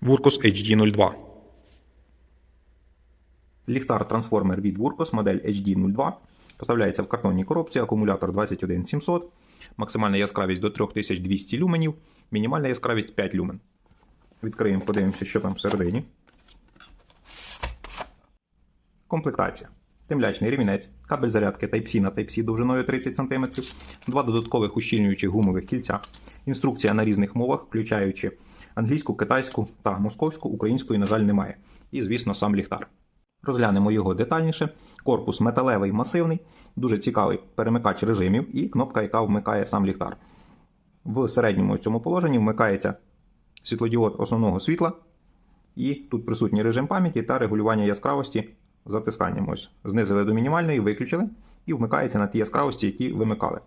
Вуркус HD02. Ліхтар трансформер від Wurkos, модель HD02. Поставляється в картонній коробці, акумулятор 21700, максимальна яскравість до 3200 люменів, мінімальна яскравість 5 люмен. Відкриємо, подивимося, що там всередині. Комплектація. Темлячний ремінець, кабель зарядки Type-C на Type-C довжиною 30 см, два додаткових ущільнюючих гумових кільця, інструкція на різних мовах, включаючи англійську, китайську та московську, української, на жаль, немає. І, звісно, сам ліхтар. Розглянемо його детальніше. Корпус металевий масивний, дуже цікавий перемикач режимів і кнопка, яка вмикає сам ліхтар. В середньому цьому положенні вмикається світлодіод основного світла, і тут присутній режим пам'яті та регулювання яскравості затисканням. Ось знизили до мінімальної, виключили і вмикається на ті яскравості, які вимикали.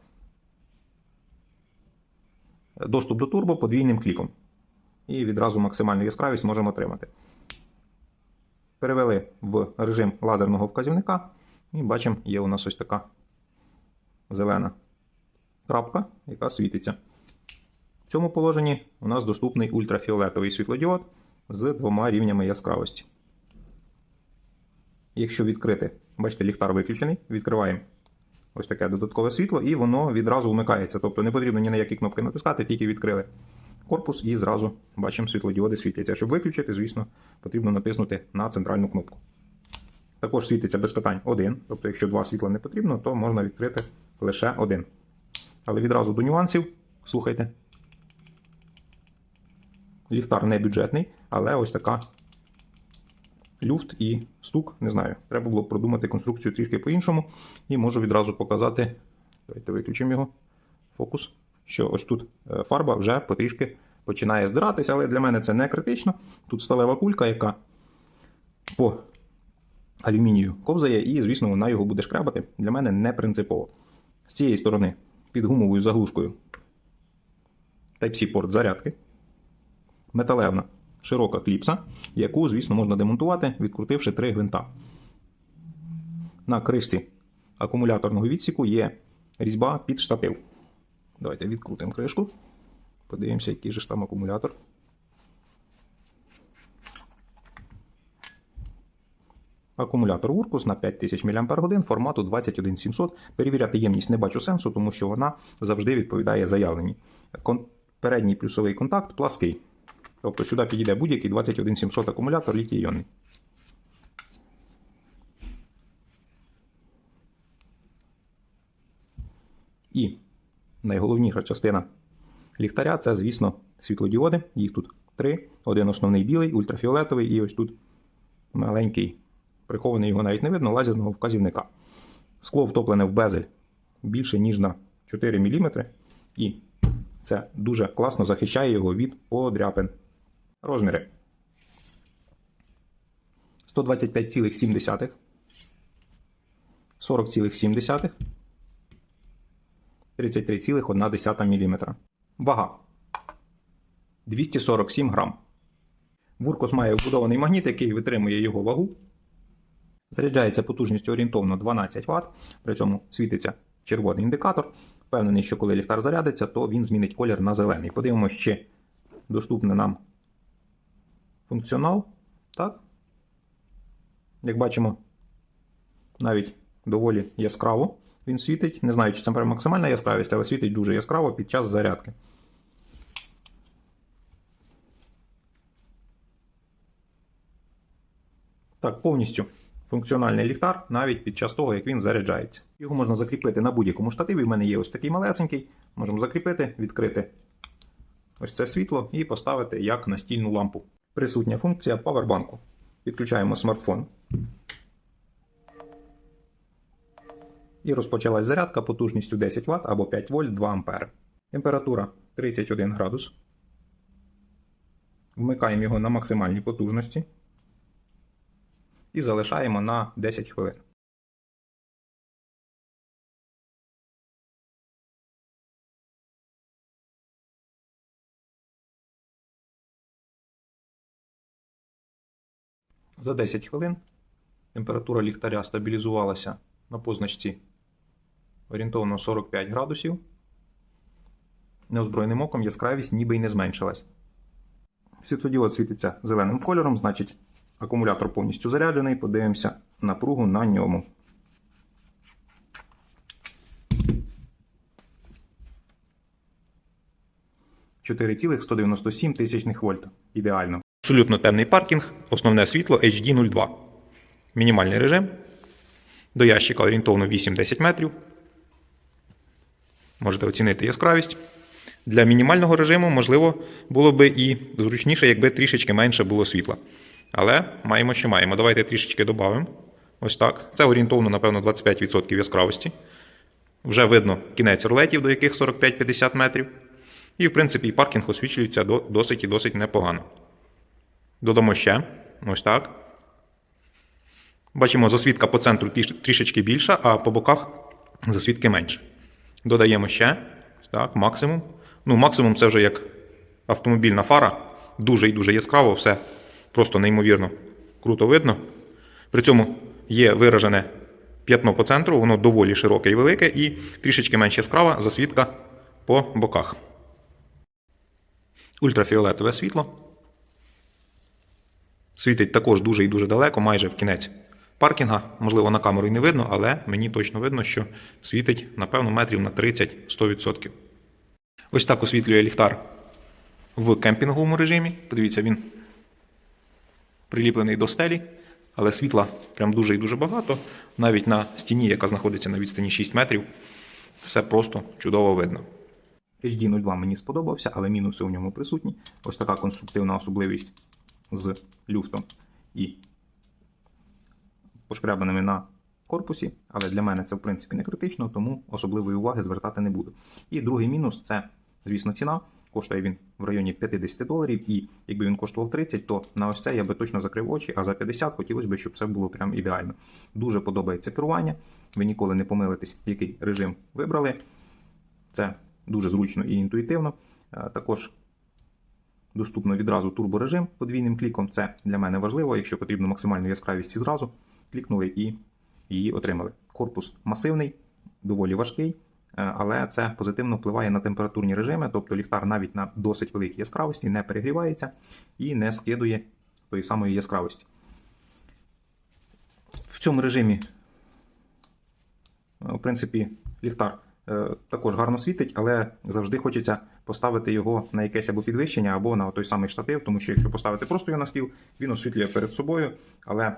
Доступ до турбо подвійним кліком. І відразу максимальну яскравість можемо отримати. Перевели в режим лазерного вказівника, і бачимо, є у нас ось така зелена крапка, яка світиться. В цьому положенні у нас доступний ультрафіолетовий світлодіод з двома рівнями яскравості. Якщо відкрити, бачите, ліхтар виключений, відкриваємо ось таке додаткове світло, і воно відразу вмикається. Тобто не потрібно ні на які кнопки натискати, тільки відкрили корпус і зразу бачимо світлодіоди світяться. Щоб виключити, звісно, потрібно натиснути на центральну кнопку. Також світиться без питань один. Тобто, якщо два світла не потрібно, то можна відкрити лише один. Але відразу до нюансів, слухайте. Ліхтар не бюджетний, але ось така люфт і стук, не знаю. Треба було продумати конструкцію трішки по-іншому. І можу відразу показати. Давайте виключимо його. Фокус. Що ось тут е, фарба вже потрішки починає здиратися, але для мене це не критично. Тут сталева кулька, яка по алюмінію ковзає, і, звісно, вона його буде шкрябати. Для мене не принципово. З цієї сторони під гумовою заглушкою Type-C порт зарядки. Металевна широка кліпса, яку, звісно, можна демонтувати, відкрутивши три гвинта. На кришці акумуляторного відсіку є різьба під штатив. Давайте відкрутимо кришку. Подивимося, який же ж там акумулятор. Акумулятор Wurkos на 5000 мАч формату 21700. Перевіряти ємність не бачу сенсу, тому що вона завжди відповідає заявленій. Передній плюсовий контакт плаский. Тобто сюди підійде будь-який 21700 акумулятор літій-іонний. І найголовніша частина ліхтаря це, звісно, світлодіоди. Їх тут три. Один основний білий, ультрафіолетовий, і ось тут маленький, прихований його навіть не видно, лазерного вказівника. Скло втоплене в безель більше, ніж на 4 мм, і це дуже класно захищає його від подряпин. Розміри 125,7, 40,7, 33,1 мм. Вага 247 грам. Вуркос має вбудований магніт, який витримує його вагу. Заряджається потужністю орієнтовно 12 Вт, при цьому світиться червоний індикатор. Впевнений, що коли ліхтар зарядиться, то він змінить колір на зелений. Подивимося, чи доступний нам функціонал. Так. Як бачимо, навіть доволі яскраво він світить. Не знаю, чи це максимальна яскравість, але світить дуже яскраво під час зарядки. Так, повністю функціональний ліхтар навіть під час того, як він заряджається. Його можна закріпити на будь-якому штативі. У мене є ось такий малесенький. Можемо закріпити, відкрити ось це світло і поставити як настільну лампу. Присутня функція павербанку. Підключаємо смартфон. І розпочалась зарядка потужністю 10 Вт або 5 вольт 2 А. Температура 31 градус. Вмикаємо його на максимальній потужності. І залишаємо на 10 хвилин. За 10 хвилин температура ліхтаря стабілізувалася на позначці орієнтовно 45 градусів. Неозброєним оком яскравість ніби й не зменшилась. Світлодіод світиться зеленим кольором, значить акумулятор повністю заряджений. Подивимося напругу на ньому. – 4,197 тисячних вольт. Ідеально. Абсолютно темний паркінг, основне світло HD02. Мінімальний режим. До ящика орієнтовно 8-10 метрів. Можете оцінити яскравість. Для мінімального режиму, можливо, було би і зручніше, якби трішечки менше було світла. Але маємо, що маємо. Давайте трішечки додамо. Ось так. Це орієнтовно, напевно, 25% яскравості. Вже видно кінець ролетів, до яких 45-50 метрів. І, в принципі, і паркінг освітлюється досить і досить непогано. Додамо ще. Ось так. Бачимо, засвітка по центру трішечки більша, а по боках засвітки менше. Додаємо ще. Так, максимум. Ну, максимум це вже як автомобільна фара. Дуже і дуже яскраво, все просто неймовірно круто видно. При цьому є виражене п'ятно по центру, воно доволі широке і велике, і трішечки менш яскрава засвітка по боках. Ультрафіолетове світло. Світить також дуже і дуже далеко, майже в кінець паркінга. Можливо, на камеру і не видно, але мені точно видно, що світить, напевно, метрів на 30-100%. Ось так освітлює ліхтар в кемпінговому режимі. Подивіться, він приліплений до стелі, але світла прям дуже і дуже багато. Навіть на стіні, яка знаходиться на відстані 6 метрів, все просто чудово видно. HD02 мені сподобався, але мінуси у ньому присутні. Ось така конструктивна особливість з люфтом і пошкрябаними на корпусі, але для мене це в принципі не критично, тому особливої уваги звертати не буду. І другий мінус це, звісно, ціна. Коштує він в районі 50 доларів, і якби він коштував 30, то на ось це я би точно закрив очі, а за 50 хотілося б, щоб все було прям ідеально. Дуже подобається керування. Ви ніколи не помилитесь, який режим вибрали. Це дуже зручно і інтуїтивно. Е, Також доступно відразу турборежим подвійним кліком. Це для мене важливо. Якщо потрібно максимальну яскравість і зразу, клікнули і її отримали. Корпус масивний, доволі важкий, е, але це позитивно впливає на температурні режими, тобто ліхтар навіть на досить великій яскравості не перегрівається і не скидує тої самої яскравості. В цьому режимі, е, в принципі, ліхтар е, також гарно світить, але завжди хочеться поставити його на якесь або підвищення, або на той самий штатив, тому що якщо поставити просто його на стіл, він освітлює перед собою, але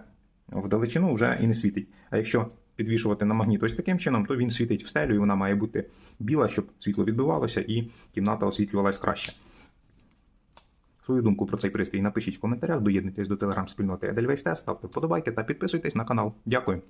вдалечину вже і не світить. А якщо підвішувати на магніт ось таким чином, то він світить в стелю, і вона має бути біла, щоб світло відбивалося і кімната освітлювалась краще. Свою думку про цей пристрій напишіть в коментарях, доєднуйтесь до телеграм-спільноти Edelweiss Test, ставте вподобайки та підписуйтесь на канал. Дякую.